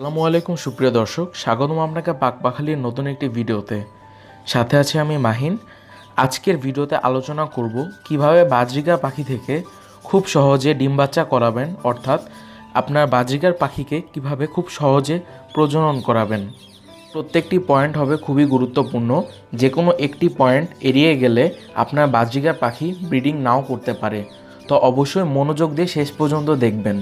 আসসালামু আলাইকুম, সুপ্রিয় দর্শক। স্বাগতম আপনাকে পাকপাখালির নতুন একটি ভিডিওতে। সাথে আছে আমি মাহিন। আজকের ভিডিওতে আলোচনা করব কীভাবে বাজরিকা পাখি থেকে খুব সহজে ডিম বাচ্চা করাবেন, অর্থাৎ আপনার বাজরিকার পাখিকে কীভাবে খুব সহজে প্রজনন করাবেন। প্রত্যেকটি পয়েন্ট হবে খুবই গুরুত্বপূর্ণ। যে কোনো একটি পয়েন্ট এড়িয়ে গেলে আপনার বাজরিকার পাখি ব্রিডিং নাও করতে পারে। তো অবশ্যই মনোযোগ দিয়ে শেষ পর্যন্ত দেখবেন।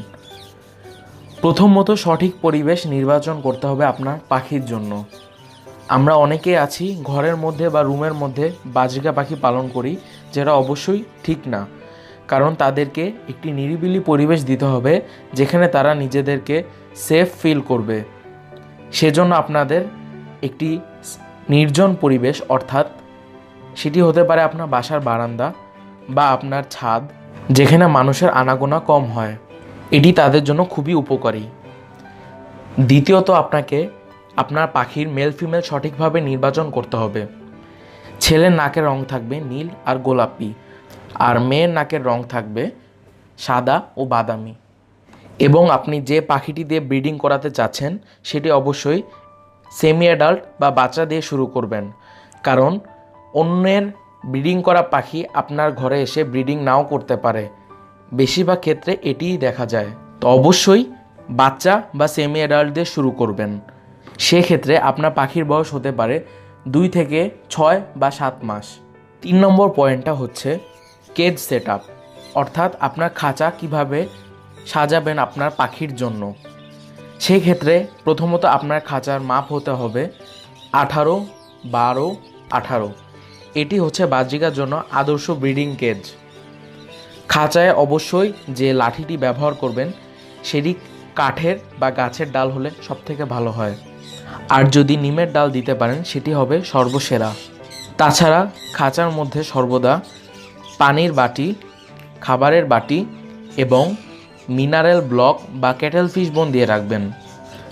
প্রথমত সঠিক পরিবেশ নির্বাচন করতে হবে আপনার পাখির জন্য। আমরা অনেকেই আছি, ঘরের মধ্যে বা রুমের মধ্যে বাজরিকা পাখি পালন করি, যেটা অবশ্যই ঠিক না। কারণ তাদেরকে একটি নিরিবিলি পরিবেশ দিতে হবে, যেখানে তারা নিজেদেরকে সেফ ফিল করবে। সেজন্য আপনাদের একটি নির্জন পরিবেশ, অর্থাৎ সেটি হতে পারে আপনার বাসার বারান্দা বা আপনার ছাদ, যেখানে মানুষের আনাগোনা কম হয়। এটি তাদের জন্য খুবই উপকারী। দ্বিতীয়ত, আপনাকে আপনার পাখির মেল ফিমেল সঠিকভাবে নির্বাচন করতে হবে। ছেলের নাকের রং থাকবে নীল আর গোলাপি, আর মেয়ের নাকের রং থাকবে সাদা ও বাদামি। এবং আপনি যে পাখিটি দিয়ে ব্রিডিং করাতে চাচ্ছেন, সেটি অবশ্যই সেমি অ্যাডাল্ট বা বাচ্চা দিয়ে শুরু করবেন। কারণ, অন্যের ব্রিডিং করা পাখি আপনার ঘরে এসে ব্রিডিং নাও করতে পারে। বেশিরভাগ ক্ষেত্রে এটিই দেখা যায়। তো অবশ্যই বাচ্চা বা সেমি অ্যাডাল্ট দিয়ে শুরু করবেন। সেক্ষেত্রে আপনার পাখির বয়স হতে পারে দুই থেকে ছয় বা সাত মাস। তিন নম্বর পয়েন্টটা হচ্ছে কেজ সেট আপ অর্থাৎ আপনার খাঁচা কীভাবে সাজাবেন আপনার পাখির জন্য। সেই ক্ষেত্রে প্রথমত আপনার খাঁচার মাপ হতে হবে আঠারো বারো আঠারো। এটি হচ্ছে বাজিকার জন্য আদর্শ ব্রিডিং কেজ খাঁচায় অবশ্যই যে লাঠিটি ব্যবহার করবেন সেটি কাঠের বা গাছের ডাল হলে সবথেকে ভালো হয়। আর যদি নিমের ডাল দিতে পারেন, সেটি হবে সর্বসেরা। তাছাড়া খাঁচার মধ্যে সর্বদা পানির বাটি, খাবারের বাটি এবং মিনারেল ব্লক বা ক্যাটেল ফিশ বোন দিয়ে রাখবেন,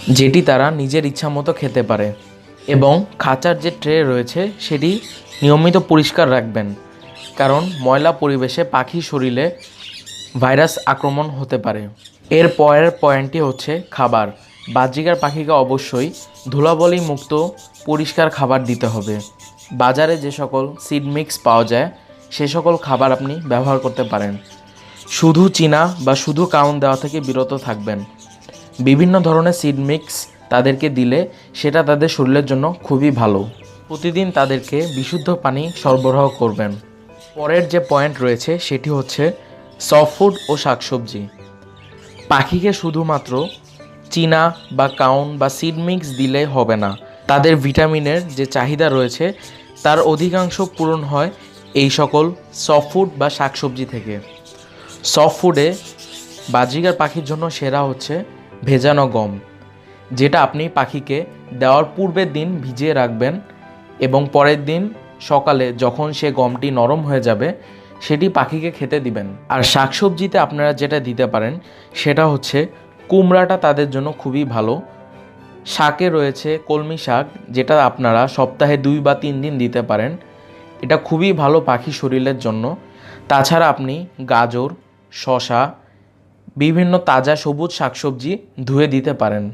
যেটি তারা নিজের ইচ্ছা মতো খেতে পারে। এবং খাঁচার যে ট্রে রয়েছে, সেটি নিয়মিত পরিষ্কার রাখবেন। কারণ ময়লা পরিবেশে পাখির শরীরে ভাইরাস আক্রমণ হতে পারে। এর পরের পয়েন্টটি হচ্ছে খাবার। বাজিকার পাখিকে অবশ্যই ধুলাবলি মুক্ত পরিষ্কার খাবার দিতে হবে। বাজারে যে সকল সিড মিক্স পাওয়া যায়, সে সকল খাবার আপনি ব্যবহার করতে পারেন। শুধু চীনা বা শুধু কাউন দেওয়া থেকে বিরত থাকবেন। বিভিন্ন ধরনের সিড মিক্স তাদেরকে দিলে সেটা তাদের শরীরের জন্য খুবই ভালো। প্রতিদিন তাদেরকে বিশুদ্ধ পানি সরবরাহ করবেন। পরের যে পয়েন্ট রয়েছে, সেটি হচ্ছে সফট ও শাকসবজি। পাখিকে শুধুমাত্র চীনা বা কাউন বা সিড মিক্স দিলে হবে না। তাদের ভিটামিনের যে চাহিদা রয়েছে, তার অধিকাংশ পূরণ হয় এই সকল সফট বা শাকসবজি থেকে। সফট ফুডে বাজিকার পাখির জন্য সেরা হচ্ছে ভেজানো গম, যেটা আপনি পাখিকে দেওয়ার পূর্বের দিন ভিজিয়ে রাখবেন এবং পরের দিন সকালে যখন সে গমটি নরম হয়ে যাবে, সেটি পাখিকে খেতে দিবেন। আর শাকসবজিতে আপনারা যেটা দিতে পারেন, সেটা হচ্ছে কুমড়াটা তাদের জন্য খুবই ভালো। শাকে রয়েছে কলমি শাক, যেটা আপনারা সপ্তাহে দুই বা তিন দিন দিতে পারেন। এটা খুবই ভালো পাখি শরীরের জন্য। তাছাড়া আপনি গাজর শশা বিভিন্ন তাজা সবুজ শাকসবজি ধুয়ে দিতে পারেন।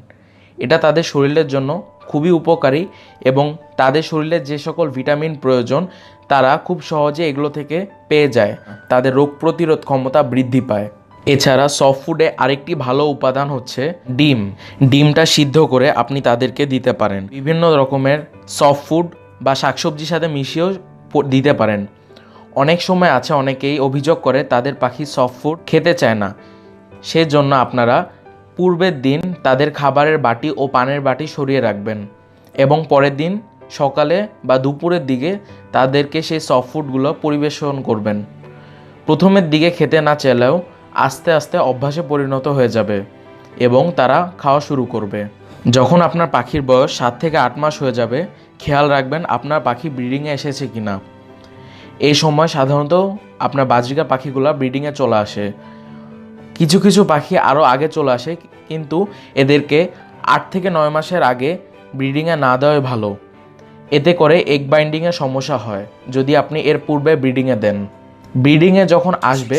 এটা তাদের শরীরের জন্য খুবই উপকারী এবং তাদের শরীরে যে সকল ভিটামিন প্রয়োজন, তারা খুব সহজে এগুলো থেকে পেয়ে যায়। তাদের রোগ প্রতিরোধ ক্ষমতা বৃদ্ধি পায়। এছাড়া সফট ফুডে আরেকটি ভালো উপাদান হচ্ছে ডিম। ডিমটা সিদ্ধ করে আপনি তাদেরকে দিতে পারেন। বিভিন্ন রকমের সফট ফুড বা শাকসবজির সাথে মিশিয়েও দিতে পারেন। অনেক সময় আছে, অনেকেই অভিযোগ করে তাদের পাখি সফট ফুড খেতে চায় না। সেজন্য আপনারা পূর্বের দিন তাদের খাবারের বাটি ও পানের বাটি সরিয়ে রাখবেন এবং পরের দিন সকালে বা দুপুরের দিকে তাদেরকে সেই সফট ফুডগুলো পরিবেশন করবেন। প্রথমের দিকে খেতে না চাইলেও আস্তে আস্তে অভ্যাসে পরিণত হয়ে যাবে এবং তারা খাওয়া শুরু করবে। যখন আপনার পাখির বয়স সাত থেকে আট মাস হয়ে যাবে, খেয়াল রাখবেন আপনার পাখি ব্রিডিংয়ে এসেছে কিনা। এই সময় সাধারণত আপনার বাজরিকা পাখিগুলো ব্রিডিংয়ে চলে আসে। কিছু কিছু পাখি আরও আগে চলে আসে, কিন্তু এদেরকে আট থেকে নয় মাসের আগে ব্রিডিংয়ে না দেওয়াই ভালো। এতে করে এগ বাইন্ডিংয়ের সমস্যা হয়, যদি আপনি এর পূর্বে ব্রিডিংয়ে দেন। ব্রিডিংয়ে যখন আসবে,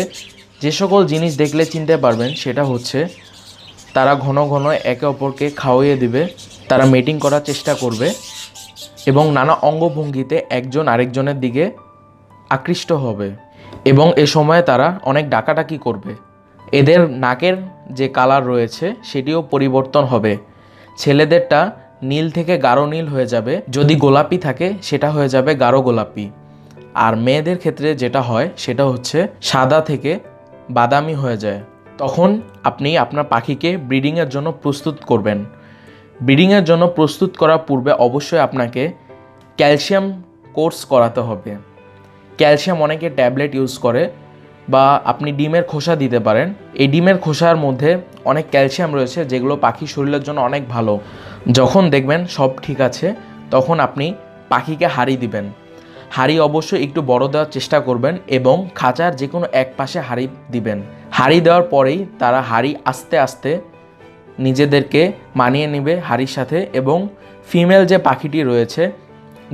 যে সকল জিনিস দেখলে চিনতে পারবেন, সেটা হচ্ছে তারা ঘন ঘন একে অপরকে খাওয়িয়ে দিবে, তারা মিটিং করার চেষ্টা করবে এবং নানা অঙ্গভঙ্গিতে একজন আরেকজনের দিকে আকৃষ্ট হবে এবং এ সময়ে তারা অনেক ডাকাডাকি করবে। এদের নাকের যে কালার রয়েছে, সেটিও পরিবর্তন হবে। ছেলেদেরটা নীল থেকে গাঢ় নীল হয়ে যাবে। যদি গোলাপি থাকে, সেটা হয়ে যাবে গাঢ় গোলাপি। আর মেয়েদের ক্ষেত্রে যেটা হয়, সেটা হচ্ছে সাদা থেকে বাদামি হয়ে যায়। তখন আপনি আপনার পাখিকে ব্রিডিংয়ের জন্য প্রস্তুত করবেন। ব্রিডিংয়ের জন্য প্রস্তুত করার পূর্বে অবশ্যই আপনাকে ক্যালসিয়াম কোর্স করাতে হবে। ক্যালসিয়াম অনেকে ট্যাবলেট ইউজ করে। বা আপনি ডিমের খোসা দিতে পারেন। এই ডিমের খোসার মধ্যে অনেক ক্যালসিয়াম রয়েছে, যেগুলো পাখির শরীরের জন্য অনেক ভালো। যখন দেখবেন সব ঠিক আছে, তখন আপনি পাখিকে হাড়ি দিবেন। হাড়ি অবশ্যই একটু বড় দেওয়ার চেষ্টা করবেন এবং খাঁচার যে কোনো এক পাশে হাড়ি দিবেন। হাড়ি দেওয়ার পরেই তারা হাড়ি আস্তে আস্তে নিজেদেরকে মানিয়ে নেবে হাড়ির সাথে এবং ফিমেল যে পাখিটি রয়েছে,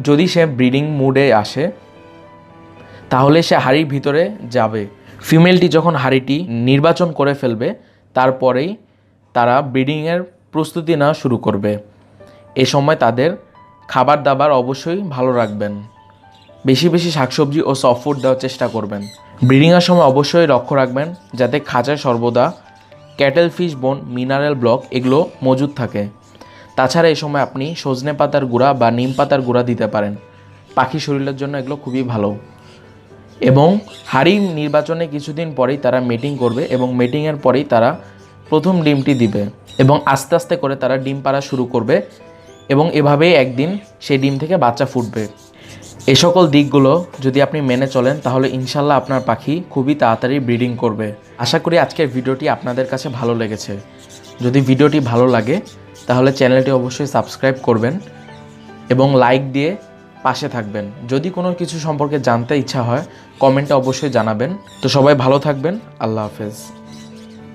যদি সে ব্রিডিং মুডে আসে, তাহলে সে হাড়ির ভিতরে যাবে। ফিমেলটি যখন হাড়িটি নির্বাচন করে ফেলবে, তারপরেই তারা ব্রিডিংয়ের প্রস্তুতি নেওয়া শুরু করবে। এ সময় তাদের খাবার দাবার অবশ্যই ভালো রাখবেন। বেশি বেশি শাকসবজি ও সফট ফুড দেওয়ার চেষ্টা করবেন। ব্রিডিংয়ের সময় অবশ্যই লক্ষ্য রাখবেন যাতে খাঁচায় সর্বদা cattle fish, bone, mineral block এগুলো মজুদ থাকে। তাছাড়া এই সময় আপনি সজনে পাতার গুঁড়া বা নিম পাতার গুঁড়া দিতে পারেন। পাখি শরীরের জন্য এগুলো খুবই ভালো। এবং হাড়ি নির্বাচনে কিছুদিন পরেই তারা মিটিং করবে এবং মিটিংয়ের পরেই তারা প্রথম ডিমটি দিবে এবং আস্তে আস্তে করে তারা ডিম পাড়া শুরু করবে এবং এভাবেই একদিন সেই ডিম থেকে বাচ্চা ফুটবে। এ সকল দিকগুলো যদি আপনি মেনে চলেন, তাহলে ইনশাল্লাহ আপনার পাখি খুবই তাড়াতাড়ি ব্রিডিং করবে। আশা করি আজকের ভিডিওটি আপনাদের কাছে ভালো লেগেছে। যদি ভিডিওটি ভালো লাগে, তাহলে চ্যানেলটি অবশ্যই সাবস্ক্রাইব করবেন এবং লাইক দিয়ে পাশে থাকবেন। যদি কোনো কিছু সম্পর্কে জানতে ইচ্ছা হয়, কমেন্টে অবশ্যই জানাবেন। তো সবাই ভালো থাকবেন। আল্লাহ হাফেজ।